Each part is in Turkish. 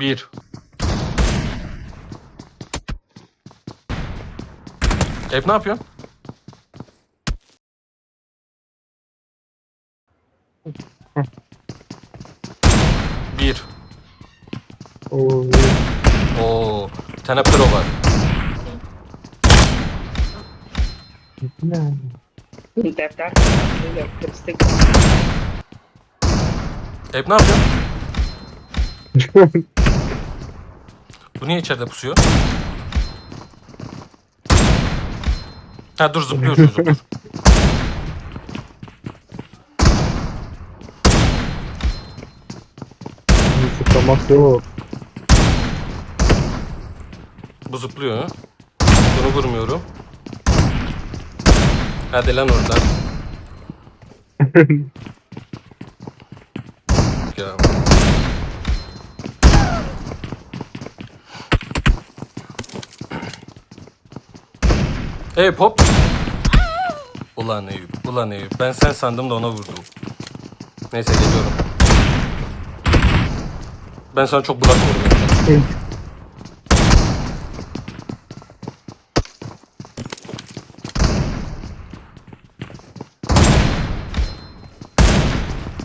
Bir. Hep ne yapıyorsun? Bir. Oo. Oo, bir tane pro var. Ne? Tap. Kırstık. Hep ne yapıyorsun? Bu niye içeride pusuyor? Ha dur zıplıyor çocuk dur. Zıplamak yok. Bu zıplıyor. Bunu vurmuyorum. Hadi lan oradan. ya. Hey pop. Ulan Eyüp, ulan Eyüp. Ben sen sandım da ona vurdum. Neyse geliyorum. Ben sana çok bırakmıyorum. yani.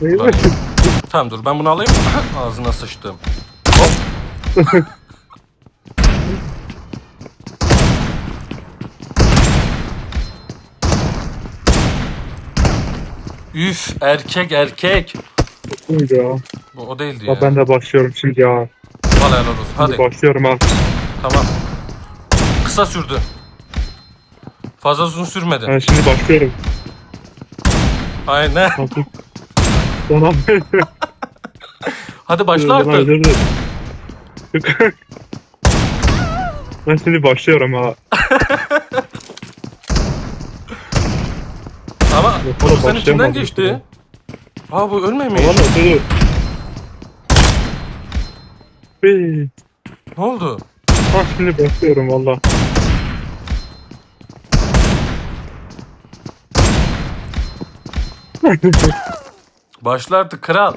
Neyse. Tamam dur ben bunu alayım. Ağzına sıçtım. Hop. Üf erkek erkek. ya. Bu o değildi ya. Ya ben de başlıyorum şimdi ya. Vallahi helal olsun. Hadi. Başlıyorum ha. tamam. Kısa sürdü. Fazla uzun sürmedi. Ben şimdi başlıyorum. Aynen. Nasıl? Sana Hadi başla artık. Ben şimdi başlıyorum ha. Ama Yok, bu oğlum, senin içinden geçti. Aa bu ölmemiş. Valla dur. Bey. Ne oldu? Ha şimdi başlıyorum valla. Başla artık kral.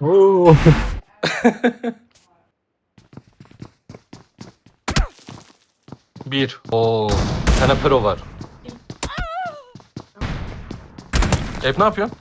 Oo. Bir. Oo. Bir tane pro var. Hep ne yapıyorsun?